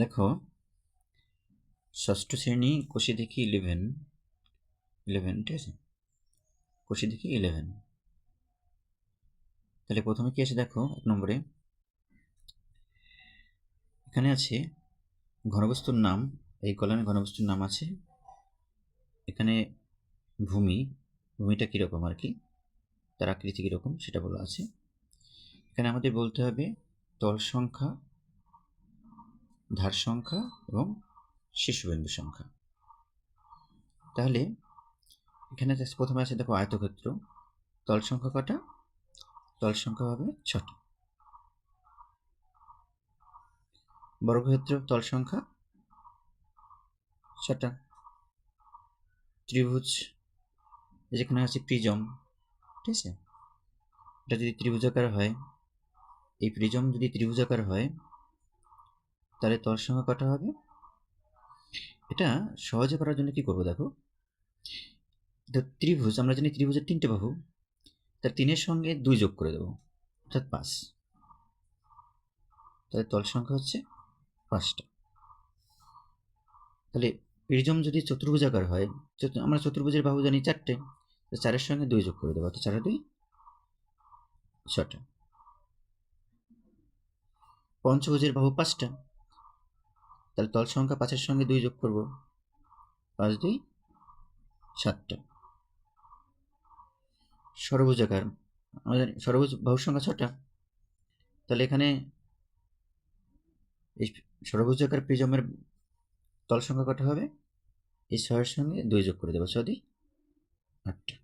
দেখো, ষষ্ঠ শ্রেণি, কোষে দেখি ইলেভেন ইলেভেন ঠিক আছে? কোষে দেখি ইলেভেন তাহলে প্রথমে কি আছে দেখো, এক নম্বরে? এখানে আছে, ঘনবস্তুর নাম, এই কলামে ঘনবস্তুর নাম আছে, এখানে ভূমি, ভূমিটা কীরকম আর কি? তার আকৃতি কীরকম সেটা বলা আছে। এখানে আমাদের বলতে হবে, তল সংখ্যা ধার সংখ্যা এবং শীর্ষবিন্দু সংখ্যা। তাহলে এখানে প্রথমে আছে দেখো আয়তক্ষেত্র। তল সংখ্যা কটা? তল সংখ্যা হবে ছটা। বর্গক্ষেত্র তল সংখ্যা ছটা। ত্রিভুজ, যেখানে আছে প্রিজম, ঠিক আছে? এটা যদি ত্রিভুজাকার হয়, এই প্রিজম যদি ত্রিভুজাকার হয় তাহলে তল সংখ্যা কটা হবে। এটা সহজে করার জন্য কি করব দেখো? ত্রিভুজ, আমরা জানি ত্রিভুজের তিনটে বাহু। তার তিনের সঙ্গে দুই যোগ করে দেবো, অর্থাৎ পাঁচ। তাহলে তল সংখ্যা হচ্ছে পাঁচটা। তাহলে প্রিজম যদি চতুর্ভুজাকার হয় আমরা চতুর্ভুজের বাহু জানি চারটে, তো চারের সঙ্গে দুই যোগ করে দেবো, অর্থাৎ চারে দুই, ছটা। পঞ্চভুজের বাহু পাঁচটা তাহলে তল সংখ্যা পাঁচের সঙ্গে দুই যোগ করব। পাঁচ, দুই, সাতটা। সর্বভুজাকার আমরা জানি সর্বভুজ বাহুর সংখ্যা ছটা। তাহলে এখানে এই সর্বভুজাকার প্রিজমের তল সংখ্যা কটা হবে? এই ছয়ের সঙ্গে দুই যোগ করে দেবো। ছয়, দুই, আটটা।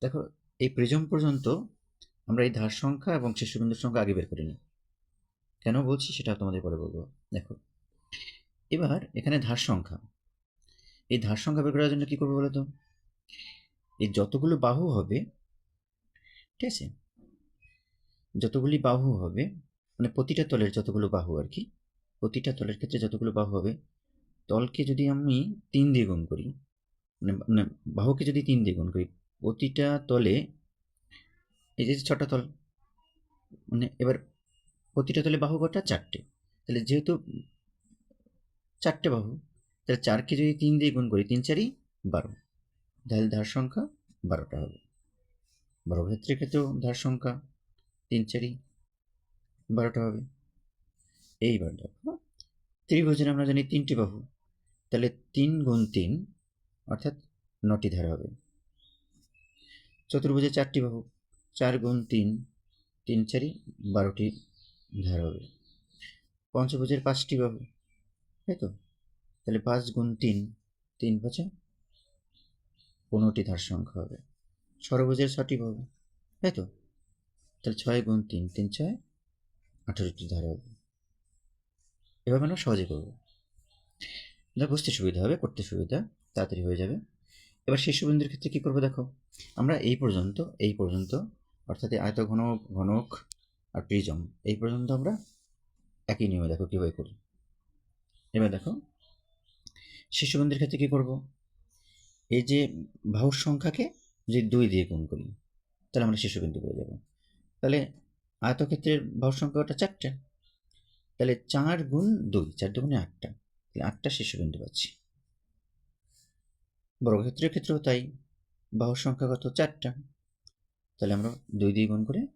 দেখো, এই প্রিজম পর্যন্ত আমরা এই ধার সংখ্যা এবং শীর্ষবিন্দুর সংখ্যা আগে বের করে নিই। কেন বলছি সেটা তোমাদের পরে বলব। দেখো, এবার এখানে ধার সংখ্যা। এই ধার সংখ্যা বের করার জন্য কী করব বলো তো এই যতগুলো বাহু হবে, ঠিক আছে? যতগুলি বাহু হবে মানে প্রতিটা তলের যতগুলো বাহু আর কি, প্রতিটা তলের ক্ষেত্রে যতগুলো বাহু হবে, তলকে যদি আমি তিন দিয়ে গুণ করি মানে মানে বাহুকে যদি তিন দিয়ে গুণ করি, প্রতিটা তলে, এই যে ছটা তল মানে এবার প্রতিটা তলে বাহু কটা চারটে। তাহলে যেহেতু চারটে বাহু, তাহলে চারকে যদি তিন দিয়ে গুণ করি, তিন চারই বারো। তাহলে ধার সংখ্যা বারোটা হবে। বর্গক্ষেত্রের ক্ষেত্রেও ধার সংখ্যা তিন চারই বারোটা হবে। এইবার দেখো, ত্রিভুজের আমরা জানি তিনটি বাহু, তাহলে তিন গুণ তিন, অর্থাৎ নটি ধার হবে। চতুর্ভুজে চারটি বাহু, চার গুণ তিন তিন চারি বারোটি ধার হবে পঞ্চভুজের পাঁচটি বাহু, তাই তো? তাহলে পাঁচ গুণ তিন তিন পাঁচে পনেরোটি ধার সংখ্যা হবে। ষড়ভুজের ছটি বাহু, তাই তো? তাহলে ছয় গুণ তিন তিন ছয়, আঠেরোটি ধার হবে এভাবে আমরা সহজে করব। এটা বুঝতে সুবিধা হবে, করতে সুবিধা, তাড়াতাড়ি হয়ে যাবে। এবার শীর্ষবিন্দুর ক্ষেত্রে কী করব দেখো? আমরা এই পর্যন্ত এই পর্যন্ত, অর্থাৎ আয়ত ঘন ঘনক আর প্রিজম এই পর্যন্ত আমরা একই নিয়মে দেখো কীভাবে করি। এবার দেখো শীর্ষবিন্দুর ক্ষেত্রে কী করব? এই যে বাহুর সংখ্যাকে যদি দুই দিয়ে গুণ করি, তাহলে আমরা শীর্ষবিন্দু পেয়ে যাব। তাহলে আয়তক্ষেত্রের বাহুর সংখ্যাটা চারটে। তাহলে চার গুণ দুই, চার দুগুণে আটটা। তাহলে আটটা শীর্ষবিন্দু পাচ্ছি। বর্গক্ষেত্রের ক্ষেত্রেও তাই। বাহুর সংখ্যা কত? চারটা। তাহলে আমরা দুই দিয়ে গুণ করে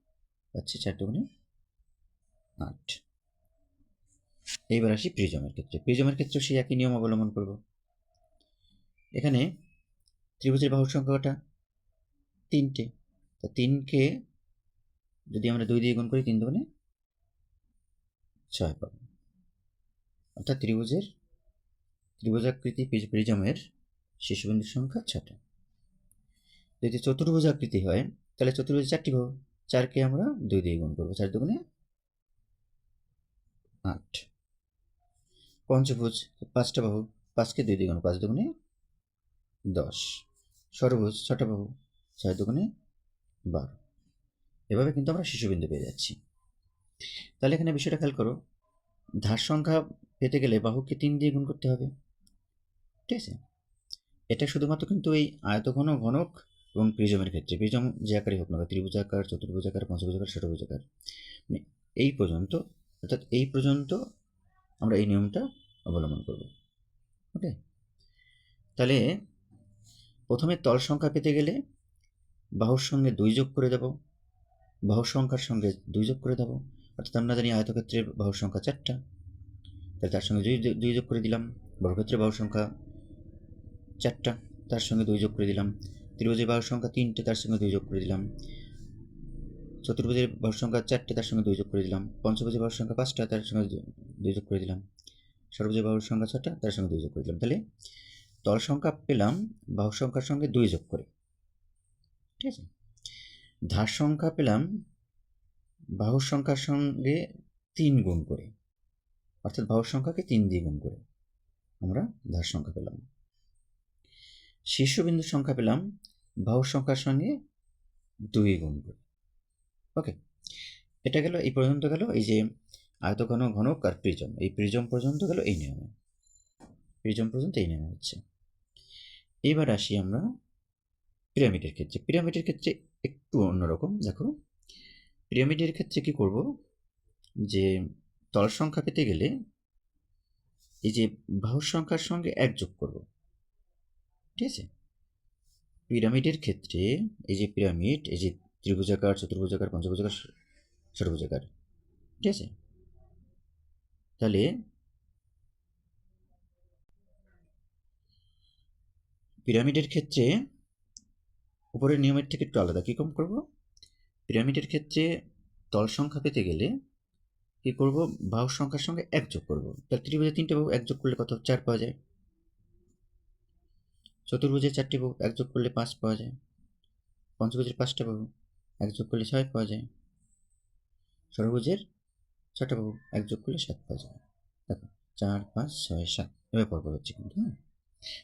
পাচ্ছি চার দুগুণে আট। এইবার আসি প্রিজমের ক্ষেত্রে। প্রিজমের ক্ষেত্রে সেই একই নিয়ম অবলম্বন করব। এখানে ত্রিভুজের বাহুর সংখ্যাটা তিনটে। তা তিনকে যদি আমরা দুই দিয়ে গুণ করি, তিন দুগুণে ছয় পাবো। অর্থাৎ ত্রিভুজের ত্রিভুজাকৃতি প্রিজ- প্রিজমের শীর্ষবিন্দুর সংখ্যা ছটা। যদি চতুর্ভুজাকৃতি হয়, তাহলে চতুর্ভুজ চারটি বাহু। চারকে আমরা দুই দিয়ে গুণ করব। চার দুগুণে আট। পঞ্চভুজ পাঁচটা বাহু, পাঁচকে দুই দিয়ে গুণ পাঁচ দুগুণে দশ। ষড়ভুজ ছটা বাহু, ছয় দুগুণে বারো। এভাবে কিন্তু আমরা শিশুবিন্দু পেয়ে যাচ্ছি। তাহলে এখানে বিষয়টা খেয়াল করো, ধার সংখ্যা পেতে গেলে বাহুকে তিন দিয়ে গুণ করতে হবে। ঠিক আছে? এটা শুধুমাত্র কিন্তু এই আয়তঘন ঘনক এবং প্রিজমের ক্ষেত্রে, প্রিজম যে আকারই হোক না ত্রিভুজাকার চতুর্ভুজাকার পঞ্চভুজাকার ষড়ভুজাকার মানে এই পর্যন্ত, অর্থাৎ এই পর্যন্ত আমরা এই নিয়মটা অবলম্বন করব। ওকে? তাহলে প্রথমে তল সংখ্যা পেতে গেলে বাহুর সঙ্গে দুই যোগ করে দেব। বাহুর সংখ্যার সঙ্গে দুই যোগ করে দেবো। অর্থাৎ আমরা জানি আয়তক্ষেত্রের বাহুর সংখ্যা চারটা। তাহলে তার সঙ্গে দুই দুই যোগ করে দিলাম। বর্গক্ষেত্রের বাহুর সংখ্যা চারটা। তার সঙ্গে দুই যোগ করে দিলাম। ত্রিভুজের বাহুর সংখ্যা তিনটে, তার সঙ্গে দুই যোগ করে দিলাম। চতুর্ভুজের বাহুর সংখ্যা চারটে, তার সঙ্গে দুই যোগ করে দিলাম। পঞ্চভুজের বাহুর সংখ্যা পাঁচটা, তার সঙ্গে দুই যোগ করে দিলাম। ষড়ভুজের বাহুর সংখ্যা ছটা, তার সঙ্গে দুই যোগ করে দিলাম। তাহলে তল সংখ্যা পেলাম বাহু সংখ্যার সঙ্গে দুই যোগ করে। ঠিক আছে? ধার সংখ্যা পেলাম, বাহুর সংখ্যার সঙ্গে তিন গুণ করে। অর্থাৎ বাহুর সংখ্যাকে তিন দিয়ে গুণ করে। আমরা ধার সংখ্যা পেলাম। শীর্ষবিন্দুর সংখ্যা পেলাম বাহুর সংখ্যার সঙ্গে দুই গুণ করে। ওকে এটা গেল, এই পর্যন্ত গেল, এই যে আয়তঘন, ঘনক আর প্রিজম। এই প্রিজম পর্যন্ত গেল এই নিয়মে। প্রিজম পর্যন্ত এই নিয়মে হচ্ছে। এবার আসি আমরা পিরামিডের ক্ষেত্রে। পিরামিডের ক্ষেত্রে একটু অন্যরকম, দেখো। পিরামিডের ক্ষেত্রে কি করব? যে তল সংখ্যা পেতে গেলে এই যে বাহুর সংখ্যার সঙ্গে এক যোগ করব। ঠিক আছে? পিরামিডের ক্ষেত্রে এই যে পিরামিড, এই যে ত্রিভুজাকার, চতুর্ভুজাকার, পঞ্চভুজাকার ষড়ভুজাকার ঠিক আছে? তাহলে পিরামিডের ক্ষেত্রে উপরের নিয়মের থেকে একটু আলাদা। কী কম করব? পিরামিডের ক্ষেত্রে তল সংখ্যা পেতে গেলে কী করব? বাহু সংখ্যার সঙ্গে এক যোগ করব। তাহলে ত্রিভুজে তিনটে বাহু এক যোগ করলে কত? চার পাওয়া যায়। চতুর্ভুজে চারটি বাহু এক যোগ করলে পাঁচ পাওয়া যায়। পঞ্চভুজের পাঁচটা বাহু এক যোগ করলে ছয় পাওয়া যায়। ষড়ভুজের ছটা বাহু এক যোগ করলে সাত পাওয়া যায়। দেখো, চার, পাঁচ, ছয়, সাত। এভাবে পরপর হচ্ছে কিন্তু হ্যাঁ?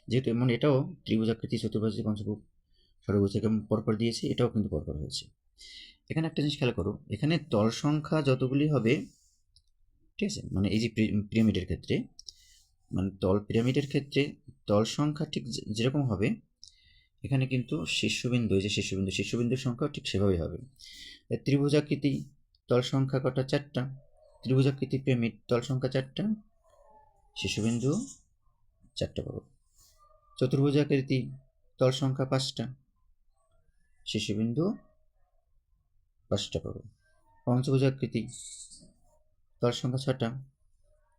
যেহেতু এমন এটাও ত্রিভুজাকৃতি চতুর্ভুজ পঞ্চভুজ, ষড়ভুজ কেমন পরপর দিয়েছি, এটাও কিন্তু পরপর হয়েছে। এখানে একটা জিনিস খেয়াল করো, এখানে তল সংখ্যা যতগুলি হবে, ঠিক আছে? মানে এই যে পিরামিডের ক্ষেত্রে মানে তল পিরামিডের ক্ষেত্রে তল সংখ্যা ঠিক যেরকম হবে, এখানে কিন্তু শীর্ষবিন্দু যে শীর্ষবিন্দু শীর্ষবিন্দুর সংখ্যাও ঠিক সেভাবেই হবে। ত্রিভুজাকৃতি তল সংখ্যা কটা চারটা? ত্রিভুজাকৃতি পিরামিড তল সংখ্যা চারটা? শীর্ষবিন্দু চারটা পাবো। চতুর্ভুজাকৃতি তল সংখ্যা পাঁচটা? শীর্ষবিন্দু পাঁচটা পাবো। পঞ্চভুজাকৃতি তল সংখ্যা ছটা?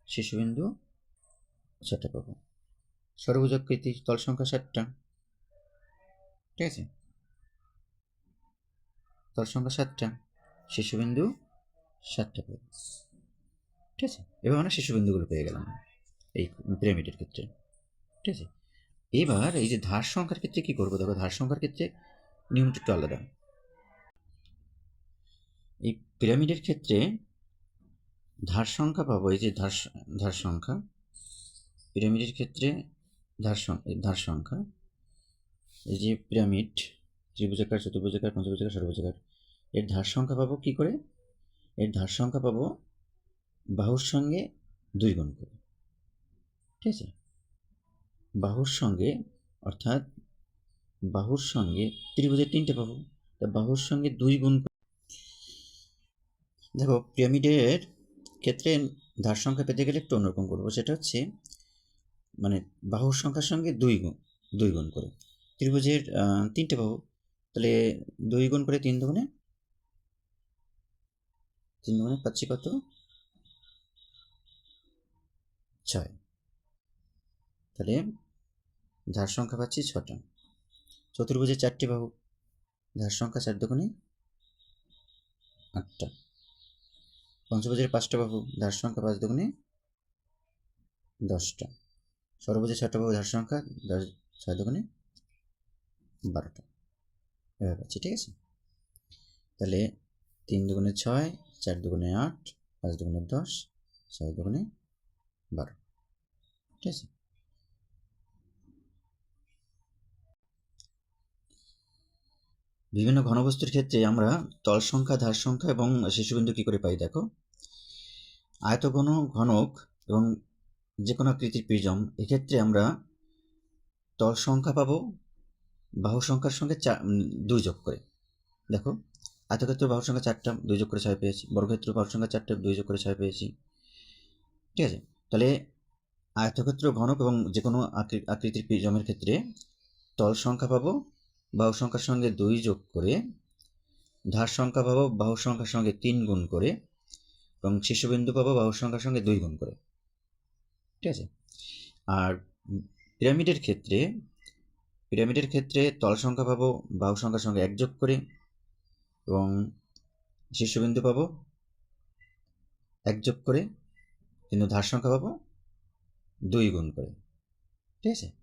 শীর্ষবিন্দু ছটা পাবো ষড়ভুজাকৃতি তল সংখ্যা সাতটা। ঠিক আছে? তল সংখ্যা সাতটা। শিশুবিন্দু সাতটা পাবো ঠিক আছে? এবার আমরা শিশুবিন্দুগুলো পেয়ে গেলাম এই পিরামিডের ক্ষেত্রে। ঠিক আছে? এবার এই যে ধার সংখ্যার ক্ষেত্রে কি করব? দেখো ধার সংখ্যার ক্ষেত্রে নিয়মটা একটু আলাদা। এই পিরামিডের ক্ষেত্রে ধার সংখ্যা পাবো, এই যে ধার ধার সংখ্যা পিরামিডের ক্ষেত্রে ধার ধার সংখ্যা এই যে পিরামিড, ত্রিভুজাকার, চতুর্ভুজাকার, পঞ্চভুজাকার, ষড়ভুজাকার, এর ধার সংখ্যা পাবো কী করে? এর ধার সংখ্যা পাবো বাহুর সঙ্গে দুই গুণ করে। ঠিক আছে? বাহুর সঙ্গে, অর্থাৎ বাহুর সঙ্গে ত্রিভুজের তিনটে পাবো, তা বাহুর সঙ্গে দুই গুণ দেখো, পিরামিডের ক্ষেত্রে ধার সংখ্যা পেতে গেলে একটু অন্যরকম করব। সেটা হচ্ছে মানে বাহুর সংখ্যার সঙ্গে দুই গুণ দুই গুণ করে। ত্রিভুজের তিনটে বাহু, তাহলে দুই গুণ করে তিন দুগুণে তিন দুগুণে পাচ্ছি কত? ছয়। তাহলে ধার সংখ্যা পাচ্ছি ছটা। চতুর্ভুজের চারটি বাহু, ধার সংখ্যা চার দুগুণে আটটা। পঞ্চভুজের পাঁচটা বাহু, ধার সংখ্যা পাঁচ দুগুণে দশটা। সর্বোচ্চ ছয়টা বাহু ধার সংখ্যা দশ, ছয় দুগুণে বারোটা। এভাবে পাচ্ছি ঠিক আছে? তাহলে তিন দুগুণে ছয়, চার দুগুণে আট, পাঁচ দুগুণে দশ, ছয় দুগুণে বারো। ঠিক আছে? বিভিন্ন ঘনবস্তুর ক্ষেত্রে আমরা তল সংখ্যা, ধার সংখ্যা এবং শিশুবিন্দু কী করে পাই, দেখো? আয়তঘন, ঘনক এবং যে কোনো আকৃতির প্রিজম এক্ষেত্রে আমরা তল সংখ্যা পাবো, বাহু সংখ্যার সঙ্গে চার দুই যোগ করে। দেখো আয়তক্ষেত্র বাহুর সংখ্যা চারটা, দুই যোগ করে ছয় পেয়েছি। বর্গক্ষেত্র বাহুর সংখ্যা চারটা, দুই যোগ করে ছয় পেয়েছি। ঠিক আছে? তাহলে আয়তক্ষেত্র ঘনক এবং যে কোনো আকৃ- আকৃতির প্রিজমের ক্ষেত্রে তল সংখ্যা পাবো, বাহু সংখ্যার সঙ্গে দুই যোগ করে, ধার সংখ্যা পাবো, বাহু সংখ্যার সঙ্গে তিন গুণ করে এবং শীর্ষবিন্দু পাবো, বাহু সংখ্যার সঙ্গে দুই গুণ করে। ঠিক আছে? আর পিরামিডের ক্ষেত্রে পিরামিডের ক্ষেত্রে তল সংখ্যা পাবো, বাহু সংখ্যার সঙ্গে একযোগ করে, এবং শীর্ষবিন্দু পাবো, একযোগ করে, কিন্তু ধার সংখ্যা পাবো দুই গুণ করে। ঠিক আছে?